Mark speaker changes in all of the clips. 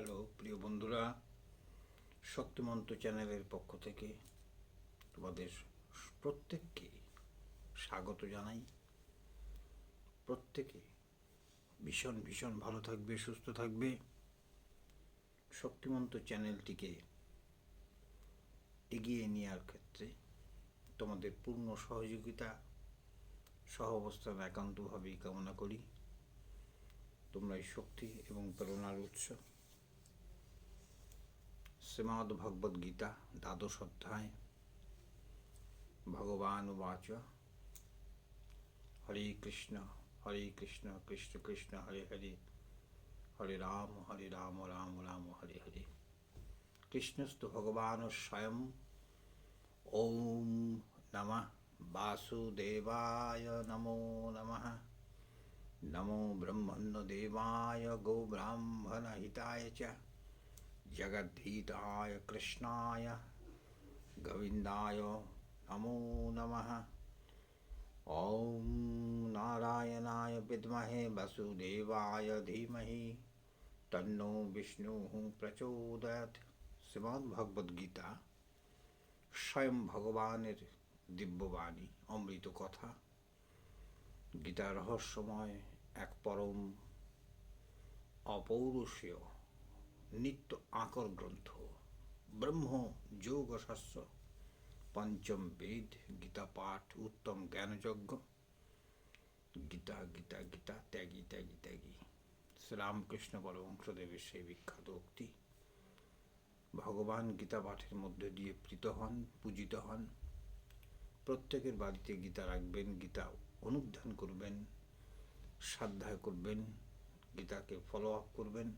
Speaker 1: hello প্রিয় বন্ধুরা শক্তিমন্ত চ্যানেলের পক্ষ থেকে তোমাদের প্রত্যেককে স্বাগত জানাই প্রত্যেকে ভীষণ ভীষণ ভালো থাকবে সুস্থ থাকবে শক্তিমন্ত চ্যানেলটিকে এগিয়ে নেওয়ার ক্ষেত্রে তোমাদের পূর্ণ সহযোগিতা সহ অবস্থান একান্তভাবেই কামনা করি তোমরাই শক্তি এবং প্রেরণার উৎস শ্রীমদ্ ভগবদ গীতা দ্বাদশ অধ্যায় ভগবান উবাচ হরে কৃষ্ণ হরে কৃষ্ণ কৃষ্ণ কৃষ্ণ হরে হরে হরে রাম হরে রাম রাম রাম হরে হরে কৃষ্ণস্তু ভগবান স্বয়ং ওম নম বাসুদেবায় নমো নমঃ নমো ব্রহ্মণ্য দেবায় গোব্রাহ্মণ হিতায় চ जगद्धीताय कृष्णाय गोविन्दाय नमो नमः ॐ नारायणाय विद्महे वसुदेवाय धीमहि तन्नो विष्णुः প্রচোদয়াৎ শ্রীমদ্ভগবদ্গীতা স্বয়ং ভগবানের দিব্যবাণী অমৃত কথা গীতা রহস্যময় এক পরম অপৌরুষীয় নিত্য আকর গ্রন্থ ব্রহ্ম যোগ যোগশাস্ত্র পঞ্চম বেদ গীতা পাঠ উত্তম জ্ঞানযজ্ঞ গীতা গীতা গীতা ত্যাগী ত্যাগী ত্যাগী শ্রীরামকৃষ্ণ বলবংশদেবের সেই বিখ্যাত উক্তি ভগবান গীতা পাঠের মধ্যে দিয়ে প্রীত হন পূজিত হন প্রত্যেকের বাড়িতে গীতা রাখবেন গীতা অনুধান করবেন সাধ্যায় করবেন গীতাকে ফলো আপ করবেন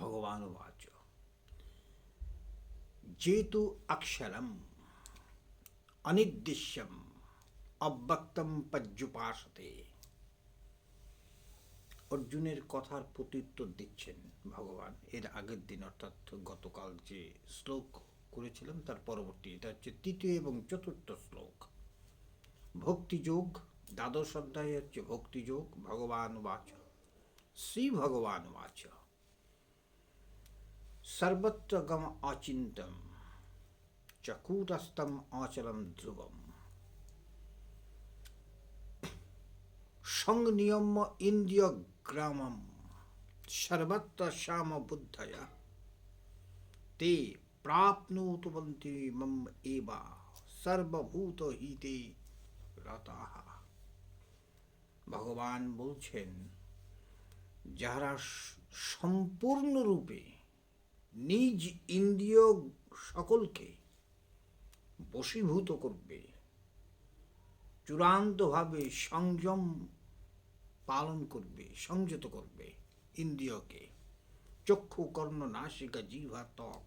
Speaker 1: भगवानुवाच যেহেতু অক্ষরম অনির্দিশ্যম অব্যক্তম পজ্জুপাসতে অর্জুনের কথার প্রত্যুত্তর দিচ্ছেন ভগবান এর আগের দিন অর্থাৎ গতকাল যে শ্লোক করেছিলাম তার পরবর্তী এটা হচ্ছে তৃতীয় এবং চতুর্থ শ্লোক ভক্তিযোগ দ্বাদশ অধ্যায় হচ্ছে ভক্তিযোগ ভগবান বাচ শ্রী ভগবান বাচা সর্বত্র গম অচিন্তম চকুটস্তম অচলম ধ্রুবম সংনিয়ম্য ইন্দ্রিয় গ্রামম সর্বত্র শ্যাম বুদ্ধয়া তে প্রাপ্নুতবন্তি মম এবা সর্বভূত হিতে রতাহা ভগবান বলছেন যারা সম্পূর্ণরূপে নিজ ইন্দ্রিয় সকলকে বশীভূত করবে চূড়ান্তভাবে সংযম পালন করবে সংযত করবে ইন্দ্রিয়কে চক্ষু কর্ণ নাসিকা জিভা ত্বক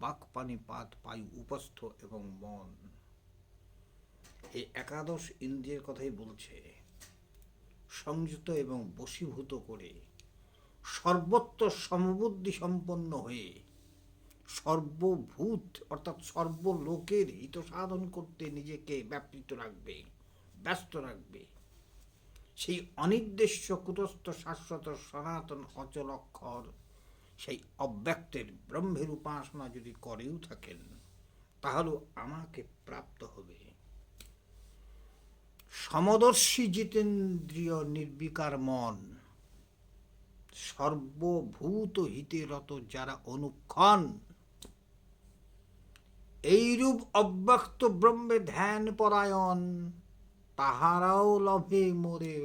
Speaker 1: বাক পানি পাত পায়ু উপস্থ এবং মন এই একাদশ ইন্দ্রিয়ের কথাই বলছে সংযত এবং বশীভূত করে সর্বত্র সমবুদ্ধি সম্পন্ন হয়ে সর্বভূত অর্থাৎ সর্বলোকের হিত সাধন করতে নিজেকে ব্যাপৃত রাখবে ব্যস্ত রাখবে সেই অনির্দেশ্য কুটস্থ শাশ্বত সনাতন অচল অক্ষর সেই অব্যক্তের ব্রহ্মের উপাসনা যদি করেও থাকেন তাহলেও আমাকে প্রাপ্ত হবে সমদর্শী জিতেন্দ্রীয় নির্বিকার মন সর্বভূত হিতেরত যারা অনুক্ষণ এইরূপ অব্যক্ত ব্রহ্মে ধ্যান পরায়ণ তাহারাও লভে মোরে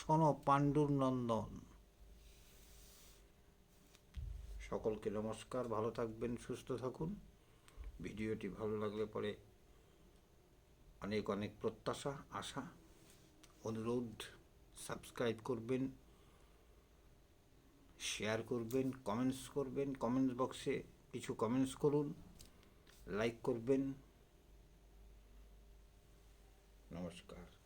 Speaker 1: শোন পাণ্ডুর নন্দন সকলকে নমস্কার ভালো থাকবেন সুস্থ থাকুন ভিডিওটি ভালো লাগলে পরে অনেক অনেক প্রত্যাশা আশা অনুরোধ সাবস্ক্রাইব করবেন শেয়ার করবেন কমেন্টস করবেন কমেন্টস বক্সে কিছু কমেন্টস করুন লাইক করবেন নমস্কার